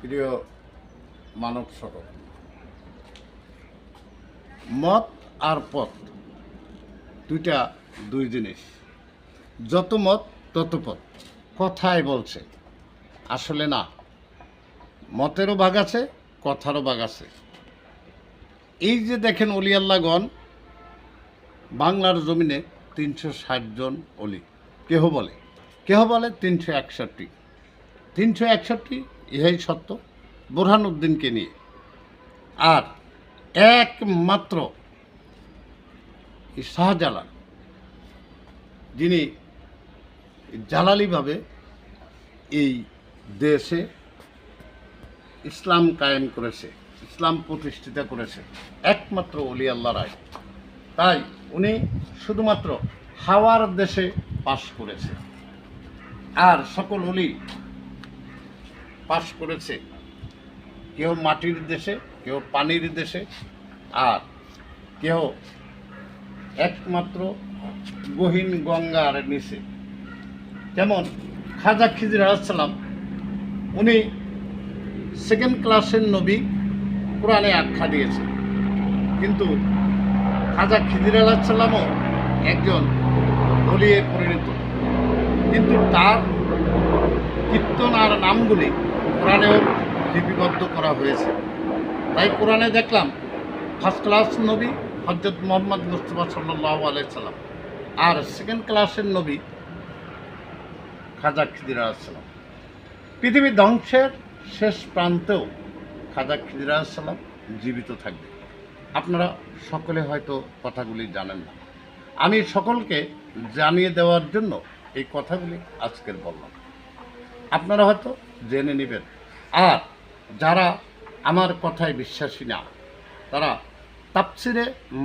প্রিয় মানব সকল মত আর পথ, দুইটা দুই জিনিস। যত মত, তত পথ। কথায় বলছে। আসলে না, মতেরও ভাগ আছে, কথারও ভাগ আছে। এই যে দেখেন অলি আল্লাহগণ, বাংলার জমিনে তিনশো ষাট জন অলি। কেহ বলে? কেহ বলে? তিনশো একষট্টি। তিনশো একষট্টি ইহাই সত্য, বোরহানুদ্দিনকে নিয়ে। আর একমাত্র শাহজালাল, যিনি জালালিভাবে এই দেশে ইসলাম কায়েম করেছে, ইসলাম প্রতিষ্ঠিত করেছে, একমাত্র অলি আল্লাহ রায়। তাই উনি শুধুমাত্র হাওয়ার দেশে পাশ করেছে। আর সকল অলি পাশ করেছে। কেউ মাটির দেশে, কেউ পানির দেশে, আর কেউ একমাত্র গহীন গঙ্গার নিচে। যেমন খাজা খিজির আলাইসাল্লাম উনি সেকেন্ড ক্লাসের নবী, কোরআনে আখ্যা দিয়েছে কিন্তু খাজা খিজির আলাহিসাল্লামও একজন বলিয়ে পরিণত। কিন্তু তার কীর্তন আর নামগুলি কোরআনেও লিপিবদ্ধ করা হয়েছে। তাই কোরআনে দেখলাম ফার্স্ট ক্লাস নবী হজরত মোহাম্মদ মুস্তফা সাল্লাহ আলাইসাল্লাম আর সেকেন্ড ক্লাসের নবী খাজা খিদির আলাইসাল্লাম পৃথিবী ধ্বংসের শেষ প্রান্তেও খাজা খিদির আলাইসাল্লাম জীবিত থাকবে। আপনারা সকলে হয়তো কথাগুলি জানেন না। আমি সকলকে জানিয়ে দেওয়ার জন্য এই কথাগুলি আজকের বললাম আপনারা হয়তো জেনে নেবেন। আর যারা আমার কথায় বিশ্বাসী না, তারা তাপসিরে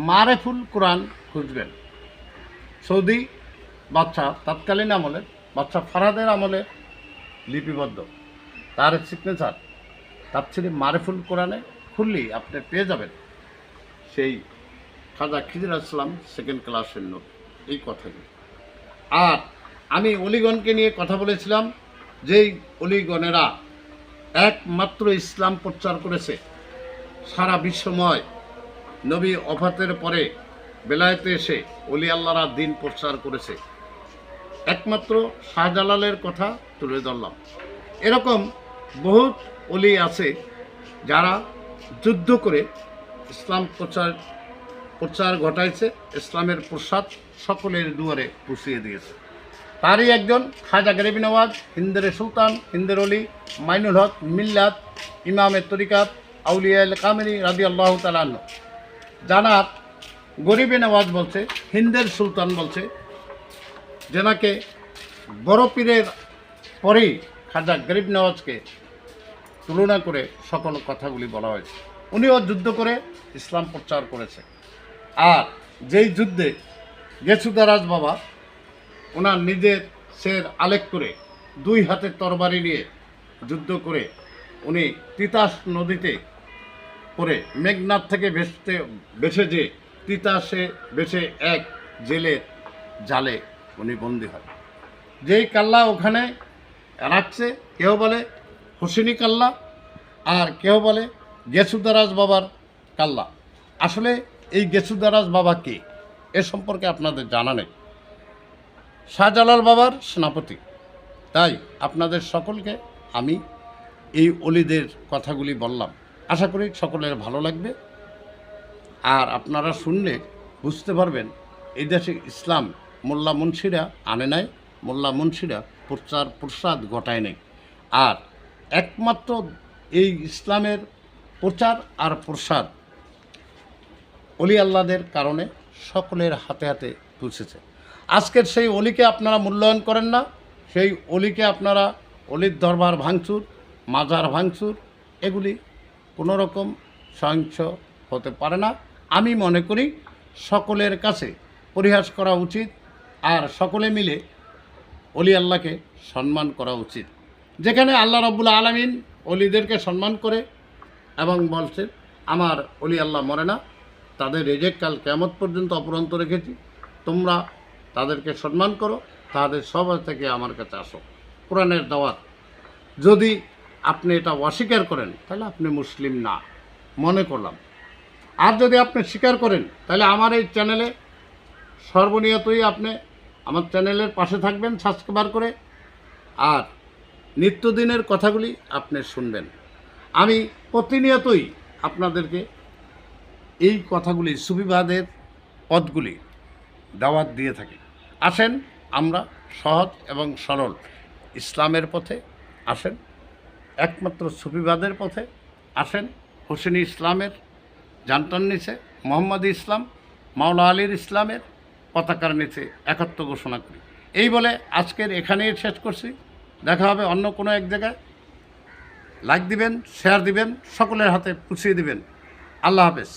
মারেফুল কোরআন খুঁজবেন। সৌদি বাচ্চা তৎকালীন আমলে বাচ্চা ফারাদের আমলে লিপিবদ্ধ। তার সিগনেচার তাপসিরে মারেফুল কোরআনে খুললেই আপনি পেয়ে যাবেন। সেই খাজা খিজির আসলাম সেকেন্ড ক্লাসের নোট এই কথাগুলি আর আমি অলিগণকে নিয়ে কথা বলেছিলাম যেই অলিগণেরা একমাত্র ইসলাম প্রচার করেছে, সারা বিশ্বময় নবী অফাতের পরে বেলায়েতে এসে অলি আল্লাহরা দিন প্রচার করেছে। একমাত্র শাহজালালের কথা তুলে ধরলাম। এরকম বহুত অলি আছে যারা যুদ্ধ করে ইসলাম প্রচার প্রচার ঘটাইছে, ইসলামের প্রসাদ সকলের দুয়ারে পুষিয়ে দিয়েছে। তারই একজন খাজা গরিব নওয়াজ, হিন্দের সুলতান, হিন্দের অলি, মাইনুল হক, মিল্লাত, ইমামের তরিকাত আউলিয়া কামেরি রাজি আল্লাহ তালান্ন জানাত গরিবে নওয়াজ বলছে, হিন্দের সুলতান বলছে, যেনাকে বড় পীরের পরেই খাজা গরিব নওয়াজকে তুলনা করে সকল কথাগুলি বলা হয়েছে। উনিও যুদ্ধ করে ইসলাম প্রচার করেছে। আর যেই যুদ্ধে গেছুদারাজ বাবা ওনার নিজের সের আলেক করে, দুই হাতে তরবারি নিয়ে যুদ্ধ করে, উনি তিতাস নদীতে পরে মেঘনাথ থেকে ভেসতে বেছে যে তিতাসে বেছে এক জেলের জালে উনি বন্দি হয় যেই কাল্লা ওখানে রাখছে, কেউ বলে হুসিনী কাল্লা আর কেউ বলে গেছুদারাজ বাবার কাল্লা। আসলে এই গেছুদারাজ বাবা কে? এ সম্পর্কে আপনাদের জানা নেই। শাহজালাল বাবার সেনাপতি। তাই আপনাদের সকলকে আমি এই অলিদের কথাগুলি বললাম। আশা করি সকলের ভালো লাগবে। আর আপনারা শুনলে বুঝতে পারবেন, এই দেশে ইসলাম মোল্লা মুন্সিরা আনে নাই, মোল্লা মুন্সিরা প্রচার প্রসাদ ঘটায় নাই। আর একমাত্র এই ইসলামের প্রচার আর প্রসাদ অলি আল্লাদের কারণে সকলের হাতে হাতে পৌঁছেছে। আজকের সেই অলিকে আপনারা মূল্যায়ন করেন না, সেই অলিকে আপনারা অলির দরবার ভাঙচুর, মাজার ভাঙচুর, এগুলি কোনো রকম সহিংস হতে পারে না। আমি মনে করি সকলের কাছে পরিহাস করা উচিত আর সকলে মিলে অলি আল্লাহকে সম্মান করা উচিত। যেখানে আল্লাহ রব্বুল আলমিন অলিদেরকে সম্মান করে এবং বলছে আমার অলি আল্লাহ মরে না, তাদের রেজেক কাল কেমত পর্যন্ত অপরন্ত রেখেছি, তোমরা তাদেরকে সম্মান করো, তাদের সবাই থেকে আমার কাছে আসো। কোরআনের দাওয়াত, যদি আপনি এটা অস্বীকার করেন, তাহলে আপনি মুসলিম না, মনে করলাম। আর যদি আপনি স্বীকার করেন, তাহলে আমার এই চ্যানেলে সর্বনিয়তই আপনি আমার চ্যানেলের পাশে থাকবেন সাবস্ক্রাইবার করে। আর নিত্যদিনের কথাগুলি আপনি শুনবেন। আমি প্রতিনিয়তই আপনাদেরকে এই কথাগুলি, সুবিবাদের পদগুলি দাওয়াত দিয়ে থাকি। আসেন, আমরা সহজ এবং সরল ইসলামের পথে আসেন, একমাত্র সুফিবাদের পথে আসেন, হোসেনি ইসলামের জানটার নিচে, মোহাম্মদ ইসলাম, মাওলা আলীর ইসলামের পতাকার নিচে একত্র ঘোষণা করি। এই বলে আজকের এখানেই শেষ করছি। দেখা হবে অন্য কোনো এক জায়গায়। লাইক দিবেন শেয়ার দিবেন, সকলের হাতে পুছিয়ে দিবেন। আল্লাহ হাফেজ।